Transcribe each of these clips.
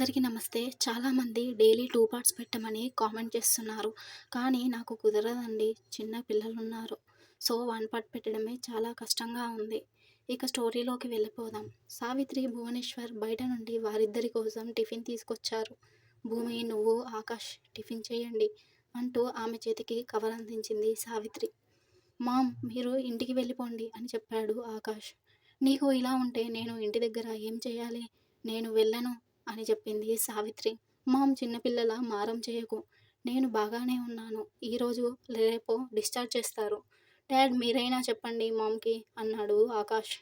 అందరికీ నమస్తే. చాలామంది డైలీ టూ పార్ట్స్ పెట్టమని కామెంట్ చేస్తున్నారు. కానీ నాకు కుదరదండి. చిన్న పిల్లలు ఉన్నారు సో వన్ పార్ట్ పెట్టడమే చాలా కష్టంగా ఉంది. ఇక స్టోరీలోకి వెళ్ళిపోదాం. సావిత్రి భువనేశ్వర్ బయట నుండి వారిద్దరి కోసం టిఫిన్ తీసుకొచ్చారు. భూమి నువ్వు ఆకాష్ టిఫిన్ చేయండి అంటూ ఆమె చేతికి కవర్ అందించింది సావిత్రి. మామ్ మీరు ఇంటికి వెళ్ళిపోండి అని చెప్పాడు ఆకాష్. నీకు ఇలా ఉంటే నేను ఇంటి దగ్గర ఏం చేయాలి? నేను వెళ్ళను. అని చెప్పింది సావిత్రి. మామ్ చిన్నపిల్లల మారం చేయకు. నేను బాగానే ఉన్నాను. ఈరోజు రేపో డిశ్చార్జ్ చేస్తారు. డాడ్ మీరైనా చెప్పండి మామ్కి అన్నాడు ఆకాష్.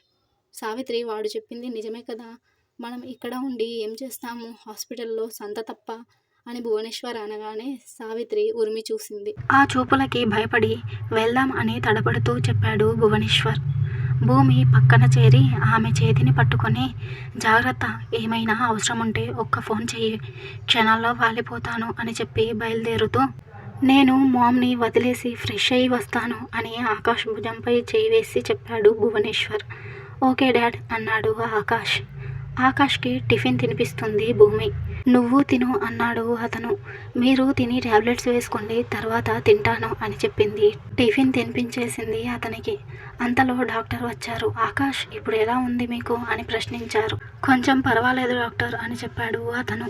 సావిత్రి వాడు చెప్పింది నిజమే కదా. మనం ఇక్కడ ఉండి ఏం చేస్తాము? హాస్పిటల్లో సంత తప్ప అని భువనేశ్వర్ అనగానే సావిత్రి ఉరిమి చూసింది. ఆ చూపులకి భయపడి వెళ్దాం అని తడబడుతూ చెప్పాడు భువనేశ్వర్. భూమి పక్కన చేరి ఆమె చేతిని పట్టుకొని జాగ్రత్త ఏమైనా అవసరం ఉంటే ఒక్క ఫోన్ చెయ్యి. క్షణాల్లో వాలిపోతాను అని చెప్పి బయలుదేరుతూ నేను మామ్ని వదిలేసి ఫ్రెష్ అయ్యి వస్తాను అని ఆకాష్ భుజంపై చేయి వేసి చెప్పాడు భువనేశ్వర్. ఓకే డాడ్ అన్నాడు ఆకాష్. ఆకాష్కి టిఫిన్ తినిపిస్తుంది భూమి. నువ్వు తిను అన్నాడు అతను. మీరు తిని టాబ్లెట్స్ వేసుకోండి తర్వాత తింటాను అని చెప్పింది. టిఫిన్ తినిపించేసింది అతనికి. అంతలో డాక్టర్ వచ్చారు. ఆకాష్ ఇప్పుడు ఎలా ఉంది మీకు? అని ప్రశ్నించారు. కొంచెం పర్వాలేదు డాక్టర్ అని చెప్పాడు అతను.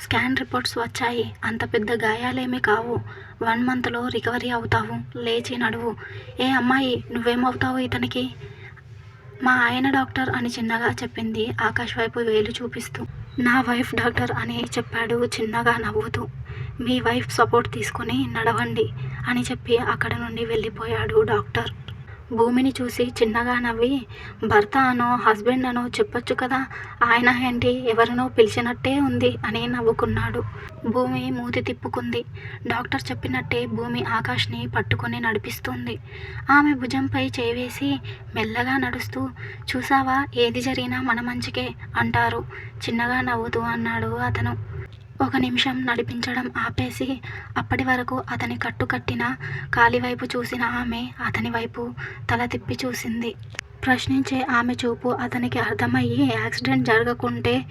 స్కాన్ రిపోర్ట్స్ వచ్చాయి. అంత పెద్ద గాయాలేమీ కావు. వన్ మంత్లో రికవరీ అవుతావు. లేచి నడువు. ఏ అమ్మాయి నువ్వేమవుతావు ఇతనికి? మా ఆయన డాక్టర్ అని చిన్నగా చెప్పింది ఆకాష్ వైపు వేలు చూపిస్తూ. నా వైఫ్ డాక్టర్ అని చెప్పాడు చిన్నగా నవ్వుతూ. మీ వైఫ్ సపోర్ట్ తీసుకొని నడవండి అని చెప్పి అక్కడ నుండి వెళ్ళిపోయాడు డాక్టర్. భూమిని చూసి చిన్నగా నవ్వి భర్త అనో హస్బెండ్ అనో చెప్పొచ్చు కదా ఆయన ఏంటి ఎవరినో పిలిచినట్టే ఉంది అని నవ్వుకున్నాడు. భూమి మూతి తిప్పుకుంది. డాక్టర్ చెప్పినట్టే భూమి ఆకాష్ని పట్టుకొని నడిపిస్తుంది. ఆమె భుజంపై చేవేసి మెల్లగా నడుస్తూ చూసావా ఏది జరిగినా మన మంచికే అంటారు. చిన్నగా నవ్వుతూ అన్నాడు అతను. ఒక నిమిషం నడిపించడం ఆపేసి అప్పటి వరకు అతని కట్టుకట్టిన కాలి వైపు చూసిన ఆమె అతని వైపు తల తిప్పి చూసింది. ప్రశ్నించే ఆమె చూపు అతనికి అర్థమయ్యి యాక్సిడెంట్ జరగకుంటే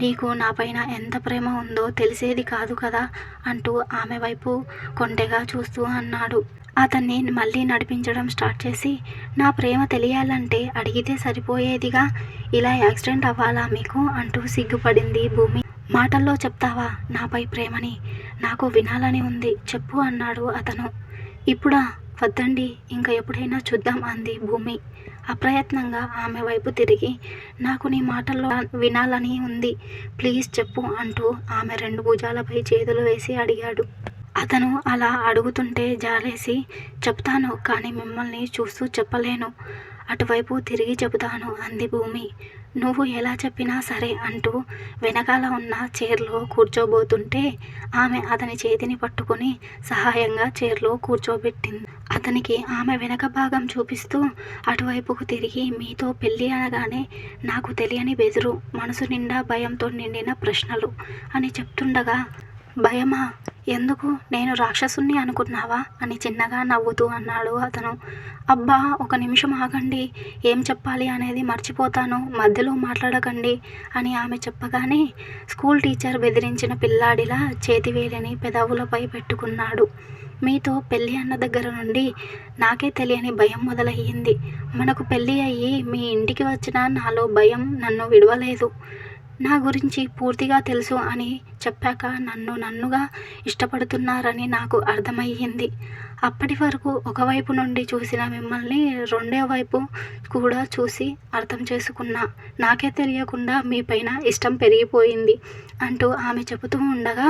నీకు నాపైన ఎంత ప్రేమ ఉందో తెలిసేది కాదు కదా అంటూ ఆమె వైపు కొంటెగా చూస్తూ అన్నాడు. అతన్ని మళ్ళీ నడిపించడం స్టార్ట్ చేసి నా ప్రేమ తెలియాలంటే అడిగితే సరిపోయేదిగా ఇలా యాక్సిడెంట్ అవ్వాలా మీకు అంటూ సిగ్గుపడింది భూమి. మాటల్లో చెప్తావా? నాపై ప్రేమని? నాకు వినాలని ఉంది. చెప్పు అన్నాడు అతను. ఇప్పుడా? వద్దండి. ఇంకా ఎప్పుడైనా చూద్దాం అంది భూమి. అప్రయత్నంగా ఆమె వైపు తిరిగి నాకు నీ మాటల్లో వినాలని ఉంది. ప్లీజ్ చెప్పు అంటూ ఆమె రెండు భుజాలపై చేతులు వేసి అడిగాడు. అతను అలా అడుగుతుంటే జాలేసి చెప్తాను కానీ మిమ్మల్ని చూస్తూ చెప్పలేను. అటువైపు తిరిగి చెబుతాను అంది భూమి. నువ్వు ఎలా చెప్పినా సరే అంటూ వెనకాల ఉన్న చైర్లో కూర్చోబోతుంటే ఆమె అతని చేతిని పట్టుకొని సహాయంగా చైర్లో కూర్చోబెట్టింది. అతనికి ఆమె వెనక భాగం చూపిస్తూ అటువైపుకు తిరిగి మీతో పెళ్ళి అనగానే నాకు తెలియని బెదురు మనసు నిండా భయంతో నిండిన ప్రశ్నలు అని చెప్తుండగా భయమా? ఎందుకు? నేను రాక్షసుని అనుకున్నావా? అని చిన్నగా నవ్వుతూ అన్నాడు అతను. అబ్బా ఒక నిమిషం ఆగండి. ఏం చెప్పాలి అనేది మర్చిపోతాను. మధ్యలో మాట్లాడకండి అని ఆమె చెప్పగానే స్కూల్ టీచర్ బెదిరించిన పిల్లాడిలా చేతివేలిని పెదవులపై పెట్టుకున్నాడు. మీతో పెళ్ళి అన్న దగ్గర నుండి నాకే తెలియని భయం మొదలయ్యింది. మనకు పెళ్ళి అయ్యి మీ ఇంటికి వచ్చిన నాలో భయం నన్ను విడవలేదు. నా గురించి పూర్తిగా తెలుసు అని చెప్పాక నన్ను నన్నుగా ఇష్టపడుతున్నారని నాకు అర్థమయ్యింది. అప్పటి వరకు ఒకవైపు నుండి చూసిన మిమ్మల్ని రెండో వైపు కూడా చూసి అర్థం చేసుకున్నా. నాకే తెలియకుండా మీ పైన ఇష్టం పెరిగిపోయింది అంటూ ఆమె చెబుతూ ఉండగా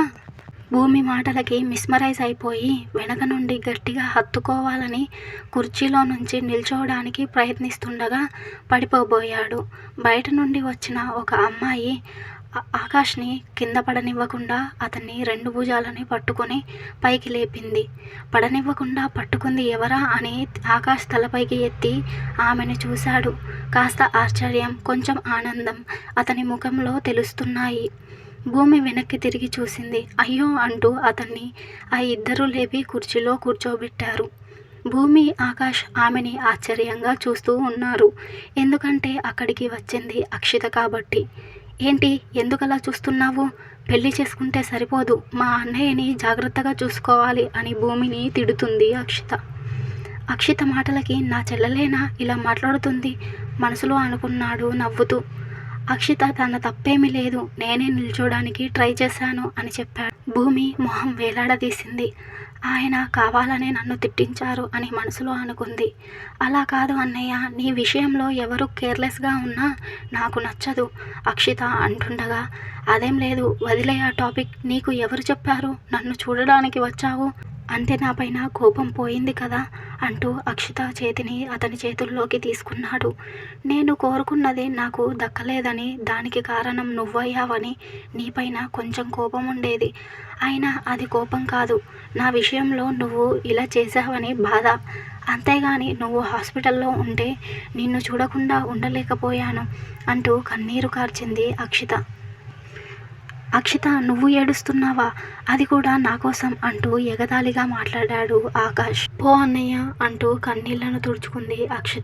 భూమి మాటలకి మిస్మరైజ్ అయిపోయి వెనక నుండి గట్టిగా హత్తుకోవాలని కుర్చీలో నుంచి నిల్చోవడానికి ప్రయత్నిస్తుండగా పడిపోబోయాడు. బయట నుండి వచ్చిన ఒక అమ్మాయి ఆకాష్ని కింద పడనివ్వకుండా అతన్ని రెండు భుజాలని పట్టుకొని పైకి లేపింది. పడనివ్వకుండా పట్టుకుంది ఎవరా అని ఆకాష్ తలపైకి ఎత్తి ఆమెను చూశాడు. కాస్త ఆశ్చర్యం కొంచెం ఆనందం అతని ముఖంలో తెలుస్తున్నాయి. భూమి వెనక్కి తిరిగి చూసింది. అయ్యో అంటూ అతన్ని ఆ ఇద్దరూ లేపి కుర్చీలో కూర్చోబెట్టారు. భూమి ఆకాష్ ఆమెని ఆశ్చర్యంగా చూస్తూ ఉన్నారు. ఎందుకంటే అక్కడికి వచ్చింది అక్షిత కాబట్టి. ఏంటి ఎందుకలా చూస్తున్నావు? పెళ్ళి చేసుకుంటే సరిపోదు. మా అన్నయ్యని జాగ్రత్తగా చూసుకోవాలి అని భూమిని తిడుతుంది అక్షిత. అక్షిత మాటలకి నా చెల్లెలేనా ఇలా మాట్లాడుతుంది? మనసులో అనుకున్నాడు నవ్వుతూ. అక్షిత తన తప్పేమీ లేదు. నేనే నిల్చోడానికి ట్రై చేశాను అని చెప్పాడు. భూమి మొహం వేలాడదీసింది. ఆయన కావాలనే నన్ను తిట్టించారు అని మనసులో అనుకుంది. అలా కాదు అన్నయ్య నీ విషయంలో ఎవరు కేర్లెస్గా ఉన్నా నాకు నచ్చదు. అక్షిత అంటుండగా అదేం లేదు వదిలే ఆ టాపిక్. నీకు ఎవరు చెప్పారు? నన్ను చూడడానికి వచ్చావు? అంతే నా పైన కోపం పోయింది కదా అంటూ అక్షిత చేతిని అతని చేతుల్లోకి తీసుకున్నాడు. నేను కోరుకున్నది నాకు దక్కలేదని దానికి కారణం నువ్వయ్యావని నీపైన కొంచెం కోపం ఉండేది. అయినా అది కోపం కాదు. నా విషయంలో నువ్వు ఇలా చేశావని బాధ. అంతేగాని నువ్వు హాస్పిటల్లో ఉంటే నిన్ను చూడకుండా ఉండలేకపోయాను అంటూ కన్నీరు కార్చింది అక్షిత. అక్షిత నువ్వు ఏడుస్తున్నావా? అది కూడా నా కోసం అంటూ ఎగదాలిగా మాట్లాడాడు ఆకాష్. పో అన్నయ్య అంటూ కన్నీళ్ళను తుడుచుకుంది అక్షిత.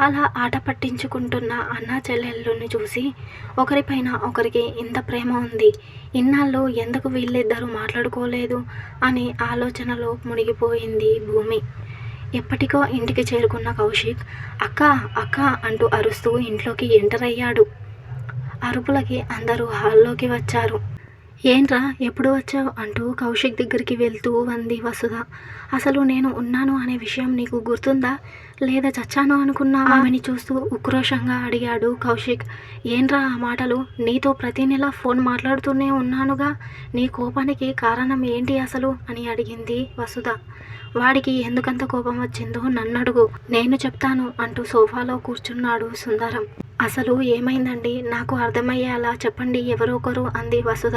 అలా ఆట పట్టించుకుంటున్న అన్న చెల్లెళ్ళని చూసి ఒకరిపైన ఒకరికి ఇంత ప్రేమ ఉంది. ఇన్నాళ్ళు ఎందుకు వీళ్ళిద్దరూ మాట్లాడుకోలేదు అని ఆలోచనలో మునిగిపోయింది భూమి. ఎప్పటికో ఇంటికి చేరుకున్న కౌశిక్ అక్క అక్క అంటూ అరుస్తూ ఇంట్లోకి ఎంటర్ అయ్యాడు. అరుపులకి అందరూ హాల్లోకి వచ్చారు. ఏంట్రా ఎప్పుడు వచ్చావు? అంటూ కౌశిక్ దగ్గరికి వెళ్తూ వంది వసుధ. అసలు నేను ఉన్నాను అనే విషయం నీకు గుర్తుందా? లేదా చచ్చాను అనుకున్నా ఆమెని చూస్తూ ఉక్రోషంగా అడిగాడు కౌశిక్. ఏంట్రా ఆ మాటలు? నీతో ప్రతి నెల ఫోన్ మాట్లాడుతూనే ఉన్నానుగా. నీ కోపానికి కారణం ఏంటి అసలు? అని అడిగింది వసుధ. వాడికి ఎందుకంత కోపం వచ్చిందో నన్నడుగు. నేను చెప్తాను అంటూ సోఫాలో కూర్చున్నాడు సుందరం. అసలు ఏమైందండి? నాకు అర్థమయ్యేలా చెప్పండి ఎవరో ఒకరు అంది వసుధ.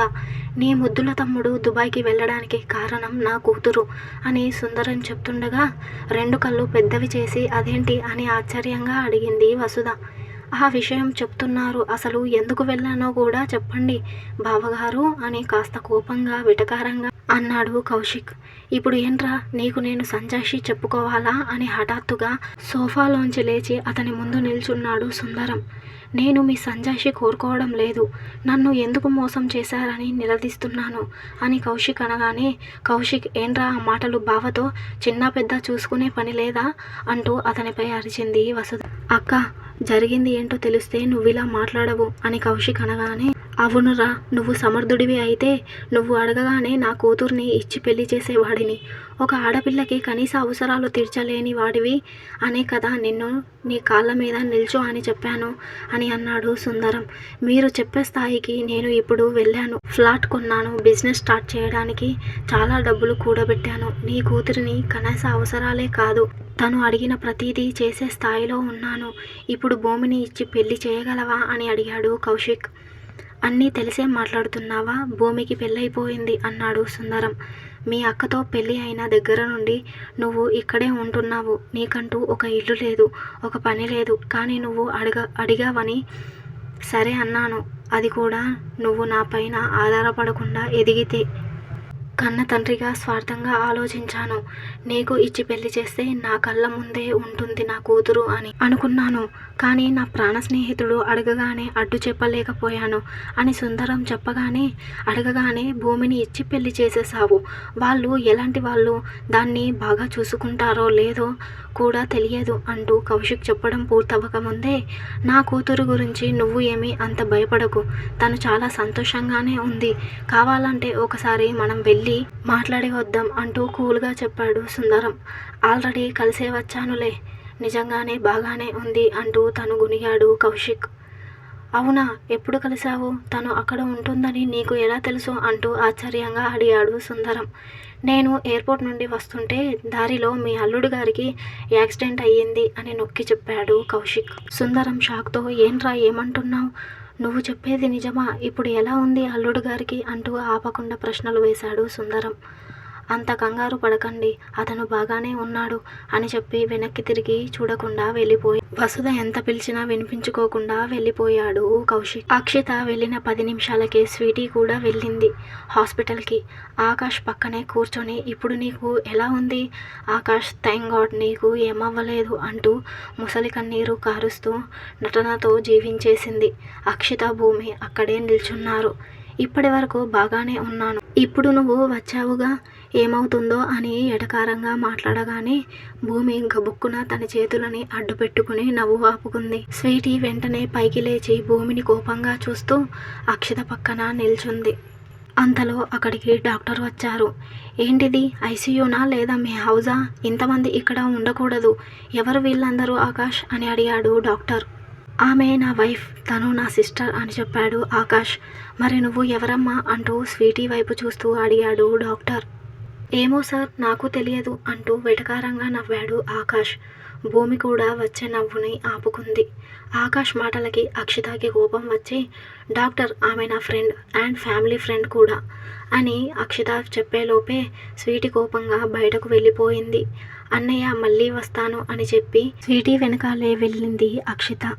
నీ ముద్దుల తమ్ముడు దుబాయ్కి వెళ్ళడానికి కారణం నా కూతురు అని సుందరం చెప్తుండగా రెండు కళ్ళు పెద్దవి చేసి అదేంటి? అని ఆశ్చర్యంగా అడిగింది వసుధ. ఆ విషయం చెప్తున్నారు. అసలు ఎందుకు వెళ్ళానో కూడా చెప్పండి. బావగారు అని కాస్త కోపంగా విటకారంగా అన్నాడు కౌశిక్. ఇప్పుడు ఏంట్రా నీకు నేను సంజాషి చెప్పుకోవాలా అని హఠాత్తుగా సోఫాలోంచి లేచి అతని ముందు నిల్చున్నాడు సుందరం. నేను మీ సంజాషి కోరుకోవడం లేదు. నన్ను ఎందుకు మోసం చేశారని నిలదీస్తున్నాను అని కౌశిక్ అనగానే కౌశిక్ ఏంట్రా ఆ మాటలు బావతో చిన్న పెద్ద చూసుకునే పని లేదా? అంటూ అతనిపై అరిచింది వసుధ. అక్క జరిగింది ఏంటో తెలిస్తే నువ్వు ఇలా మాట్లాడవు అని కౌశిక్ అనగానే అవునురా నువ్వు సమర్థుడివి అయితే నువ్వు అడగగానే నా కూతుర్ని ఇచ్చి పెళ్ళి చేసేవాడిని. ఒక ఆడపిల్లకి కనీస అవసరాలు తీర్చలేని వాడివి అనే కదా నిన్ను నీ కాళ్ళ మీద నిల్చో అని చెప్పాను అని అన్నాడు సుందరం. మీరు చెప్పే స్థాయికి నేను ఇప్పుడు వెళ్ళాను. ఫ్లాట్ కొన్నాను. బిజినెస్ స్టార్ట్ చేయడానికి చాలా డబ్బులు కూడబెట్టాను. నీ కూతురిని కనీస అవసరాలే కాదు. తను అడిగిన ప్రతిదీ చేసే స్థాయిలో ఉన్నాను. ఇప్పుడు భూమిని ఇచ్చి పెళ్ళి చేయగలవా అని అడిగాడు కౌశిక్. అన్నీ తెలిసే మాట్లాడుతున్నావా? భూమికి పెళ్ళైపోయింది అన్నాడు సుందరం. మీ అక్కతో పెళ్ళి అయిన దగ్గర నుండి నువ్వు ఇక్కడే ఉంటున్నావు. నీకంటూ ఒక ఇల్లు లేదు ఒక పని లేదు. కానీ నువ్వు అడగ అడిగావని సరే అన్నాను. అది కూడా నువ్వు నా పైన ఆధారపడకుండా ఎదిగితే కన్న తండ్రిగా స్వార్థంగా ఆలోచించాను. నీకు ఇచ్చి పెళ్ళి చేస్తే నా కళ్ళ ముందే ఉంటుంది నా కూతురు అని అనుకున్నాను. కానీ నా ప్రాణ స్నేహితుడు అడగగానే అడ్డు చెప్పలేకపోయాను అని సుందరం చెప్పగానే అడగగానే భూమిని ఇచ్చి పెళ్ళి చేసేసావు వాళ్ళు ఎలాంటి వాళ్ళు? దాన్ని బాగా చూసుకుంటారో లేదో కూడా తెలియదు అంటూ కౌశిక్ చెప్పడం పూర్తవ్వక ముందే నా కూతురు గురించి నువ్వు ఏమీ అంత భయపడకు. తను చాలా సంతోషంగానే ఉంది. కావాలంటే ఒకసారి మనం వెళ్ళి మాట్లాడి వద్దాం అంటూ కూల్గా చెప్పాడు సుందరం. ఆల్రెడీ కలిసే వచ్చానులే. నిజంగానే బాగానే ఉంది అంటూ తను గునిగాడు కౌశిక్. అవునా? ఎప్పుడు కలిసావు తను అక్కడ ఉంటుందని నీకు ఎలా తెలుసు? అంటూ ఆశ్చర్యంగా అడిగాడు సుందరం. నేను ఎయిర్పోర్ట్ నుండి వస్తుంటే దారిలో మీ అల్లుడు గారికి యాక్సిడెంట్ అయ్యింది అని నొక్కి చెప్పాడు కౌశిక్. సుందరం షాక్తో ఏంట్రా? ఏమంటున్నావు? నువ్వు చెప్పేది నిజమా? ఇప్పుడు ఎలా ఉంది అల్లుడు గారికి? అంటూ ఆపకుండా ప్రశ్నలు వేశాడు సుందరం. అంత కంగారు పడకండి అతను బాగానే ఉన్నాడు అని చెప్పి వెనక్కి తిరిగి చూడకుండా వెళ్ళిపోయి వసుధ ఎంత పిలిచినా వినిపించుకోకుండా వెళ్ళిపోయాడు కౌశిక్. అక్షిత వెళ్ళిన పది నిమిషాలకే స్వీటీ కూడా వెళ్ళింది హాస్పిటల్కి. ఆకాష్ పక్కనే కూర్చొని ఇప్పుడు నీకు ఎలా ఉంది? ఆకాష్ థ్యాంక్ గాడ్ నీకు ఏమవ్వలేదు అంటూ ముసలి కన్నీరు కారుస్తూ నటనతో జీవించేసింది. అక్షిత భూమి అక్కడే నిల్చున్నారు. ఇప్పటి వరకు బాగానే ఉన్నాను. ఇప్పుడు నువ్వు వచ్చావుగా ఏమవుతుందో అని ఎటకారంగా మాట్లాడగానే భూమి గబుక్కున తన చేతులని అడ్డు పెట్టుకుని నవ్వు ఆపుకుంది. స్వీటీ వెంటనే పైకి లేచి భూమిని కోపంగా చూస్తూ అక్షత పక్కన నిల్చుంది. అంతలో అక్కడికి డాక్టర్ వచ్చారు. ఏంటిది? ఐసీయూనా లేదా మీ హౌజా? ఇంతమంది ఇక్కడ ఉండకూడదు. ఎవరు వీళ్ళందరూ ఆకాష్? అని అడిగాడు డాక్టర్. ఆమె నా వైఫ్ తను నా సిస్టర్ అని చెప్పాడు ఆకాష్. మరి నువ్వు ఎవరమ్మా? అంటూ స్వీటీ వైపు చూస్తూ అడిగాడు డాక్టర్. ఏమో సార్ నాకు తెలియదు అంటూ వెటకారంగా నవ్వాడు ఆకాష్. భూమి కూడా వచ్చే నవ్వుని ఆపుకుంది. ఆకాష్ మాటలకి అక్షితకి కోపం వచ్చి డాక్టర్ ఆమె నా ఫ్రెండ్ అండ్ ఫ్యామిలీ ఫ్రెండ్ కూడా అని అక్షిత చెప్పేలోపే స్వీటీ కోపంగా బయటకు వెళ్ళిపోయింది. అన్నయ్య మళ్ళీ వస్తాను అని చెప్పి స్వీటీ వెనకాలే వెళ్ళింది అక్షిత.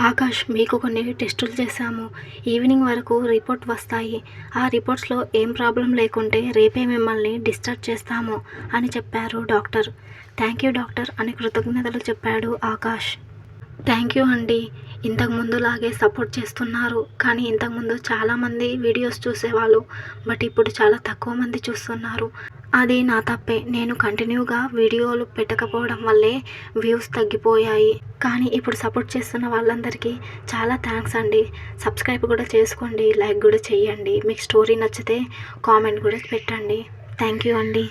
ఆకాష్ మీకు కొన్ని టెస్టులు చేశాము. ఈవినింగ్ వరకు రిపోర్ట్ వస్తాయి. ఆ రిపోర్ట్స్లో ఏం ప్రాబ్లం లేకుంటే రేపే మిమ్మల్ని డిశ్చార్జ్ చేస్తాము అని చెప్పారు డాక్టర్. థ్యాంక్ యూ డాక్టర్ అని కృతజ్ఞతలు చెప్పాడు ఆకాష్. థ్యాంక్ యూ అండి. ఇంతకుముందు లాగే సపోర్ట్ చేస్తున్నారు. కానీ ఇంతకుముందు చాలామంది వీడియోస్ చూసేవాళ్ళు. బట్ ఇప్పుడు చాలా తక్కువ మంది చూస్తున్నారు. అది నా తప్పే. నేను కంటిన్యూగా వీడియోలు పెట్టకపోవడం వల్లే వ్యూస్ తగ్గిపోయాయి. కానీ ఇప్పుడు సపోర్ట్ చేస్తున్న వాళ్ళందరికీ చాలా థ్యాంక్స్ అండి. సబ్స్క్రైబ్ కూడా చేసుకోండి లైక్ కూడా చేయండి. మీకు స్టోరీ నచ్చితే కామెంట్ కూడా పెట్టండి. థ్యాంక్ యూ అండి.